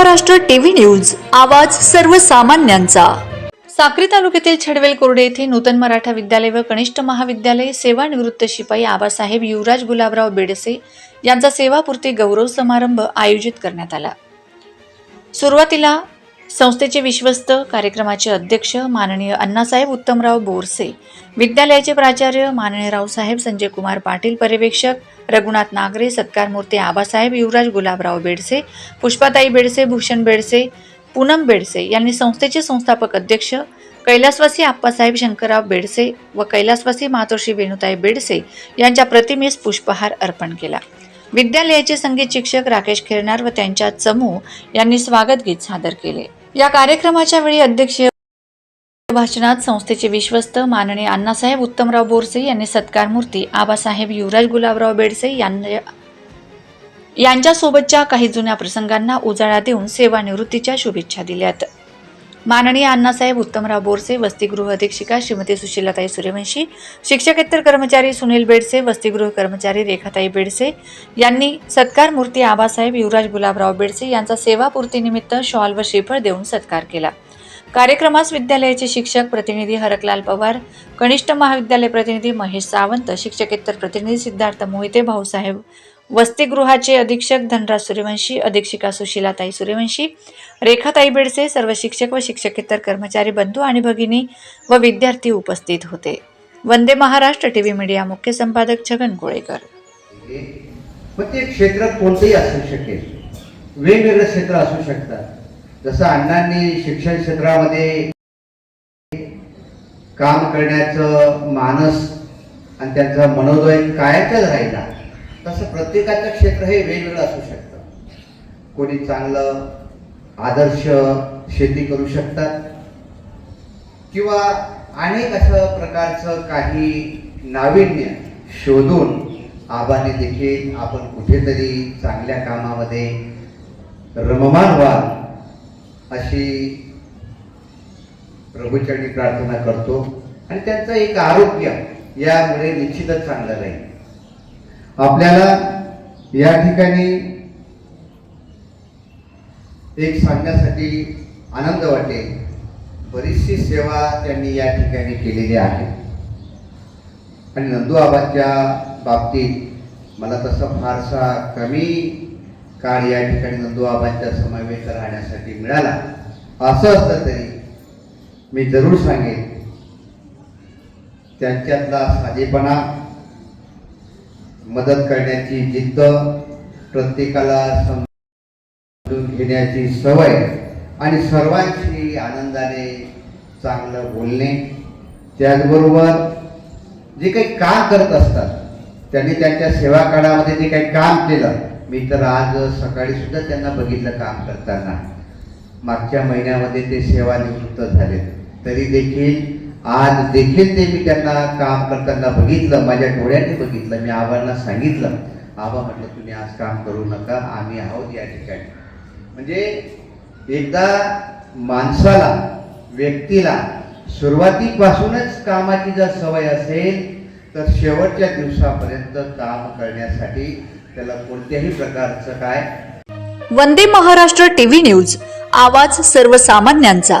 Maharashtra TV news आवाज सर्वसामान्यांचा. साक्री तालुक्यातील छडवेल कोरडे येथे नूतन मराठा विद्यालय व कनिष्ठ महाविद्यालय सेवानिवृत्त शिपाई आबासाहेब युवराज गुलाबराव बेडसे यांचा सेवापूर्ती गौरव समारंभ आयोजित करण्यात आला. सुरुवातीला संस्थेचे विश्वस्त कार्यक्रमाचे अध्यक्ष माननीय अण्णासाहेब उत्तमराव बोरसे विद्यालयाचे प्राचार्य माननीय रावसाहेब संजय कुमार पाटील पर्यवेक्षक रघुनाथ नागरे सत्कारमूर्ती आबासाहेब युवराज गुलाबराव बेडसे पुष्पाताई बेडसे भूषण बेडसे पूनम बेडसे यांनी संस्थेचे संस्थापक अध्यक्ष कैलासवासी आप्पासाहेब शंकरराव बेडसे व कैलासवासी मातोश्री वेणुताई बेडसे यांच्या प्रतिमेस पुष्पहार अर्पण केला. विद्यालयाचे संगीत शिक्षक राकेश खेरणार व त्यांच्या चमू यांनी स्वागत गीत सादर केले. या कार्यक्रमाच्या वेळी अध्यक्षीय भाषणात संस्थेचे विश्वस्त माननीय अण्णासाहेब उत्तमराव बोरसे यांनी सत्कारमूर्ती आबासाहेब युवराज गुलाबराव बेडसे यांना यांच्यासोबतच्या काही जुन्या प्रसंगांना उजाळा देऊन सेवानिवृत्तीच्या शुभेच्छा दिल्यात. माननीय अण्णासाहेब उत्तमराव बोरसे वसतिगृह अधीक्षिका श्रीमती सुशीलाताई सूर्यवंशी शिक्षकेतर कर्मचारी सुनील बेडसे वसतिगृह कर्मचारी रेखाताई बेडसे यांनी सत्कार मूर्ती आबासाहेब युवराज गुलाबराव बेडसे यांचा सेवापूर्तीनिमित्त शॉल व श्रीफळ देऊन सत्कार केला. कार्यक्रमास विद्यालयाचे शिक्षक प्रतिनिधी हरकलाल पवार कनिष्ठ महाविद्यालय प्रतिनिधी महेश सावंत शिक्षकेतर प्रतिनिधी सिद्धार्थ मोहिते भाऊसाहेब वसतिगृहाचे अधीक्षक धनराज सूर्यवंशी अधीक्षिका सुशीलाताई सूर्यवंशी रेखाताई बेडसे सर्व शिक्षक व शिक्षकेतर कर्मचारी बंधू आणि भगिनी व विद्यार्थी उपस्थित होते. Vande Maharashtra T V media मुख्य संपादक छगन कोळेकर. मग ते कोणतेही असू शकेल. वेगवेगळे क्षेत्र असू शकतात. जसं अण्णांनी शिक्षण क्षेत्रामध्ये काम करण्याचं मानस आणि त्यांचा मनोदय कायमचाच राहिला. तसं प्रत्येकाचं क्षेत्र हे वेगवेगळं असू शकतं. कोणी चांगलं आदर्श शेती करू शकतात. किंवा अनेक अशा प्रकारचं काही नाविन्य शोधून आबाने देखील आपण कुठेतरी चांगल्या कामामध्ये रममान व्हाल अशी प्रभूचरणी प्रार्थना करतो. आणि त्यांचं एक आरोग्य यामुळे निश्चितच चांगलं राहील. आपल्याला या ठिकाणी एक सांगण्यासाठी आनंद वाटेल. बरीचशी सेवा त्यांनी या ठिकाणी केलेली आहे. आणि नंदुआबाच्या बाबतीत मला तसं फारसा कमी काळ या ठिकाणी नंदुआबांच्या समावेश राहण्यासाठी मिळाला. असं असलं तरी मी जरूर सांगेन. त्यांच्यातला साधेपणा मदत करण्याची जिद्द प्रत्येकाला समजून घेण्याची सवय आणि सर्वांशी आनंदाने चांगलं बोलणे. त्याचबरोबर जे काही काम करत असतात त्यांनी त्यांच्या सेवा काळामध्ये जे काही काम केलं मी तर आज सकाळी सुद्धा त्यांना बघितलं काम करताना. मागच्या महिन्यामध्ये ते सेवानिवृत्त झाले. तरी देखील आज देखील ते मी त्यांना काम करताना बघितलं माझ्या डोळ्याने बघितलं मी आबांना सांगितलं आबा म्हटलं तुम्ही आज काम करू नका आम्ही आहोत या ठिकाणी. म्हणजे एकदा माणसाला व्यक्तीला सुरुवातीपासूनच कामाची जर सवय असेल तर शेवटच्या दिवसापर्यंत काम करण्यासाठी त्याला कोणत्याही प्रकारचं काय? वंदे महाराष्ट्र टीव्ही न्यूज आवाज सर्वसामान्यांचा.